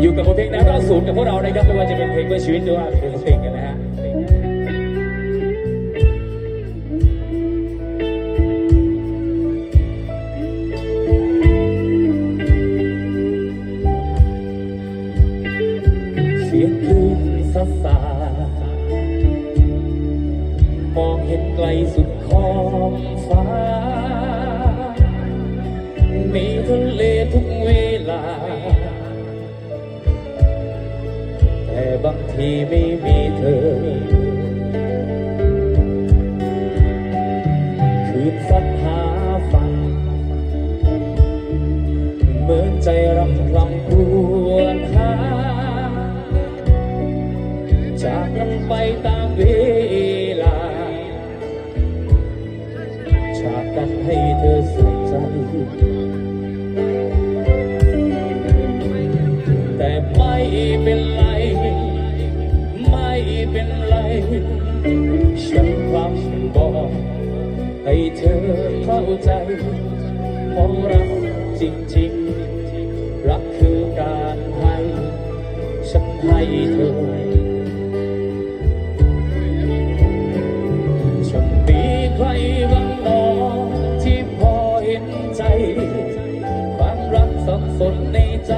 อยู่กับบทเพลงแนว90กับพวกเรานะครับไม่ว่าจะเป็นเพลงเพื่อชีวิตหรือว่าเพลงเพลงกันนะฮะเสียงคลื่นซัดสามองเห็นไกลสุดขอ บางทีไม่มีเธอ คืนสัดหาฟังเหมือนใจรำคลำครวญหา จากนั้นไปตามเวลา จากกันให้เธอสุขใจแต่ไม่เป็นไร ฉันพร้ำบอกให้เธอเข้าใจเพราะรักจริงๆ รักคือการให้ฉันให้เธอฉันมีใครบ้างหนอที่พอเห็นใจ ความรักสับสนในใจ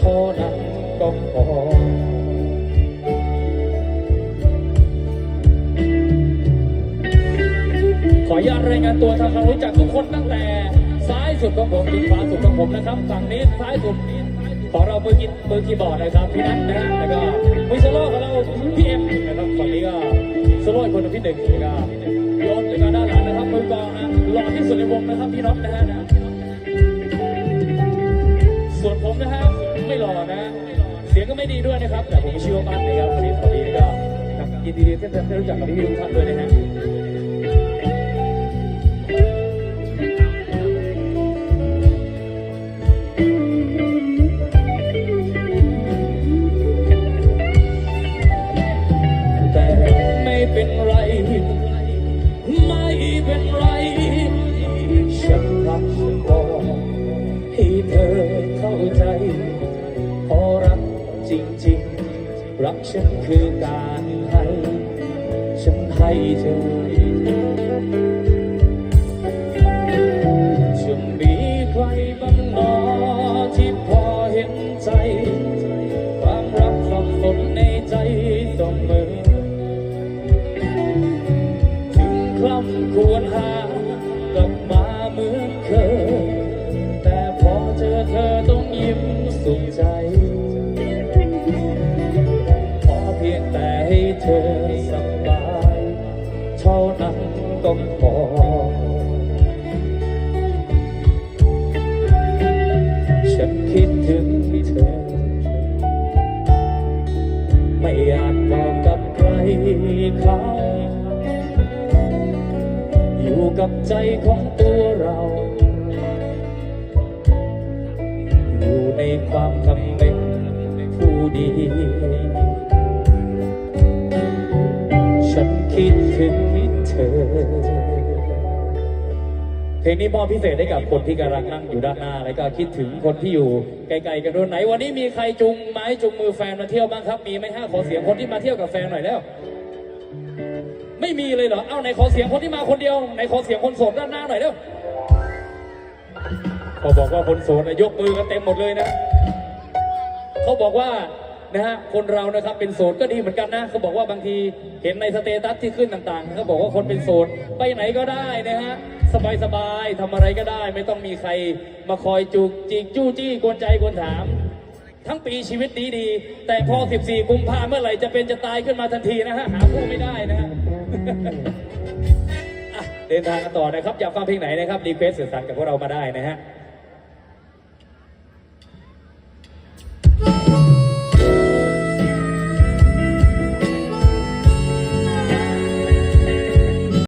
เท่านั้นก็พอขออนุญาตรายงานตัวทำความรู้จักทุกคนตั้งแต่ ซ้ายสุดของผมถึงขวาสุดของผมนะครับฝั่งนี้ซ้ายสุดของเรามือร์กีมือร์คีย์บอร์ดนะครับพี่นัทนะแล้วก็มือโซโล่ของเราพี่เอ็มนะครับฝั่งนี้ก็โซโล่อีกคนพี่หนึ่งแล้วก็โยนแล้วก็ด้านหลังนะครับมือกองนะหล่อที่สุดในวงนะครับพี่น็อตนะฮะ ล่อนะ เสียงก็ไม่ดีด้วยนะครับ แต่ผมเชื่อว่าปั้นนะครับวันนี้สวัสดีก็ยินดีที่ได้รู้จักกับพี่ๆทุกท่านด้วยนะฮะ จริงๆ รักฉันคือการให้ ฉันให้เธอจะมีใครบ้างหนอที่พอเห็นใจ ความรักสับสนในใจเสมอถึงคร่ำควรหากลับมาเหมือนเคย ให้เธอสบายเท่านั้นก็พอ ฉันคิดถึงเธอ ไม่อยาจบอกกับใครเขาอยู่กับใจของตัวเราอยู่ในความคำเป็นผู้ดี เพลงนี้มอบพิเศษให้กับคนที่กำลังนั่งอยู่ด้านหน้า แล้วก็คิดถึงคนที่อยู่ไกลๆกันด้วยไหน วันนี้มีใครจุงไม้จุงมือแฟนมาเที่ยวบ้างครับ มีไหมฮะขอเสียงคนที่มาเที่ยวกับแฟนหน่อยแล้ว ไม่มีเลยเหรอ เอ้าไหนขอเสียงคนที่มาคนเดียวไหนขอเสียงคนโสดด้านหน้าหน่อยเร็วเขาบอกว่าคนโสดนะยกมือกันเต็มหมดเลยนะ เขาบอกว่านะฮะคนเรานะครับเป็นโสดก็ดีเหมือนกันนะเขาบอกว่าบางทีเห็นในสเตตัสที่ขึ้นต่างๆเขาบอกว่าคนเป็นโสดไปไหนก็ได้นะฮะ สบายๆทำอะไรก็ได้ ไม่ต้องมีใครมาคอยจุกจิกจู้จี้กวนใจกวนถาม ทั้งปีชีวิตดีดี แต่พอ 14 กุมภาเมื่อไหร่จะเป็นจะตายขึ้นมาทันทีนะฮะ หาคู่ไม่ได้นะฮะะเดินทางกันต่อนะครับ อยากฟังเพลงไหนนะครับรีเควสสื่อสารกับพวกเรามาได้นะฮะ